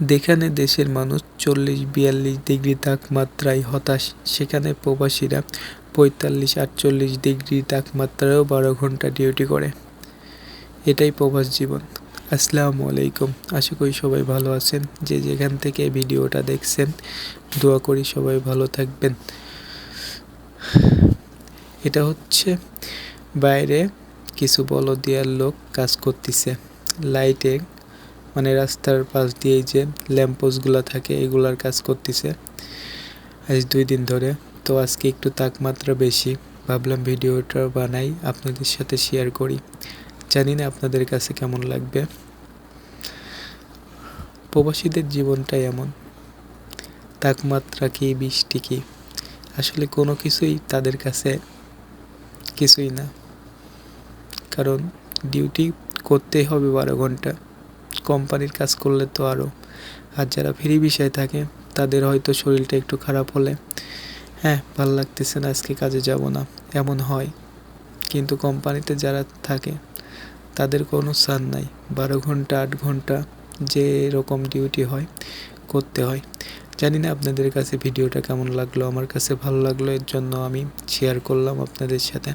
যেখানে দেশের মানুষ চল্লিশ, বিয়াল্লিশ ডিগ্রি তাপমাত্রায় হতাশ, সেখানে প্রবাসীরা পঁয়তাল্লিশ, আটচল্লিশ ডিগ্রি তাপমাত্রায়ও বারো ঘণ্টা ডিউটি করে। এটাই প্রবাস জীবন। আসসালামু আলাইকুম। আশা করি সবাই ভালো আছেন। যে যেখান থেকে ভিডিওটা দেখছেন, দোয়া করি সবাই ভালো থাকবেন। এটা হচ্ছে বাইরে কিছু বলদিয়ার লোক কাজ করতেছে। লাইটে মানে রাস্তার পাশ দিয়ে যে ল্যাম্পোস্টগুলো থাকে, এগুলার কাজ করতেছে আজ দুই দিন ধরে। তো আজকে একটু তাপমাত্রা বেশি। ভাবলাম ভিডিওটা বানাই, আপনাদের সাথে শেয়ার করি। জানি না আপনাদের কাছে কেমন লাগবে। প্রবাসীদের জীবনটাই এমন। তাপমাত্রা কি, বৃষ্টি কি? আসলে কোনো কিছুই তাদের কাছে কিছুই না। কারণ ডিউটি করতেই হবে বারো ঘণ্টা। কোম্পানির কাজ করলে তো আরও আর যারা ফ্রি বিষয় থাকে, তাদের হয়তো শরীরটা একটু খারাপ হলে হ্যাঁ ভালো লাগতেছে না, আজকে কাজে যাব না, এমন হয়। কিন্তু কোম্পানিতে যারা থাকে, তাদের কোনো সান নাই, বারো ঘণ্টা, আট ঘণ্টা যে রকম ডিউটি হয়, করতে হয়। জানি না আপনাদের কাছে ভিডিওটা কেমন লাগল, আমার কাছে ভালো লাগল, এর জন্য আমি শেয়ার করলাম আপনাদের সাথে।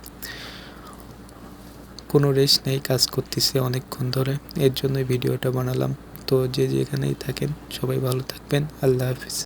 কোনো রেস্ট নেই, কাজ করতেছে অনেকক্ষণ ধরে। এর জন্যই ভিডিওটা বানালাম। তো যে যেখানেই থাকেন, সবাই ভালো থাকবেন। আল্লাহ হাফিজ।